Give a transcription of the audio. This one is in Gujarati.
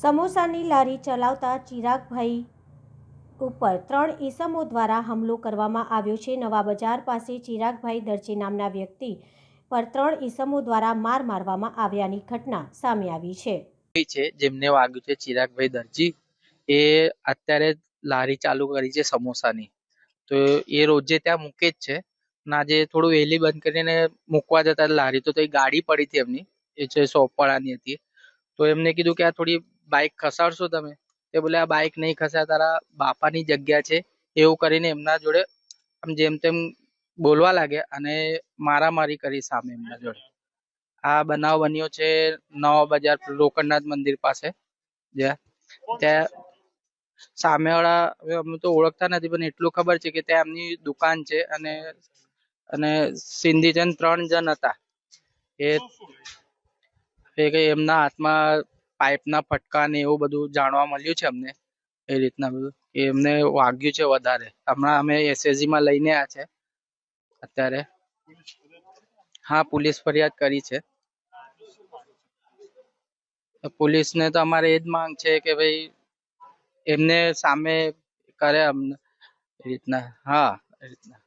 સમોસાની લારી ચલાવતા ચિરાગભાઈ ઉપર ત્રણ ઈસમો દ્વારા હુમલો કરવામાં આવ્યો છે. નવા બજાર પાસે ચિરાગભાઈ દરજી નામના વ્યક્તિ પર ત્રણ ઈસમો દ્વારા માર મારવામાં આવ્યાની ઘટના સામે આવી છે. છે જેમને વાગ્યું છે ચિરાગભાઈ દરજી. એ અત્યારે લારી ચાલુ કરી છે સમોસાની. તો એ રોજે ત્યાં મૂકે જ છે. અને આજે થોડું વહેલી બંધ કરીને મૂકવા જતા લારી તો એ ગાડી પડી હતી એમની. એ છે સોપાળાની હતી. તો એમને કીધું કે આ થોડી બાઇક ખસાડશો તમે? એ બોલે આ બાઇક નહીં ખસાય તારા બાપાની જગ્યા છે. એવું કરીને એમના જોડે આમ જેમ તેમ બોલવા લાગ્યા અને મારામારી કરી સામે એમના જોડે. આ બનાવ બન્યો છે નવા બજાર લોકનાથ મંદિર પાસે. જ્યાં ત્યાં સામેવાળા હવે અમે તો ઓળખતા નથી પણ એટલું ખબર છે કે ત્યાં એમની દુકાન છે અને અને સિંધીજન ત્રણ જણ હતા. એ એ કઈ એમના હાથમાં પાઇપના ફટકા ને એવું બધું જાણવા મળ્યું છે અમને, એ રીતના બધું એમને વાગ્યું છે વધારે. હમણાં અમે એસએસજી માં લઈને આ છે, અત્યારે. હા, પોલીસ ફરિયાદ કરી છે. પોલીસને તો અમારે એ જ માંગ છે કે ભાઈ, એમને સામે કરે અમને રીતના. હા રીતના.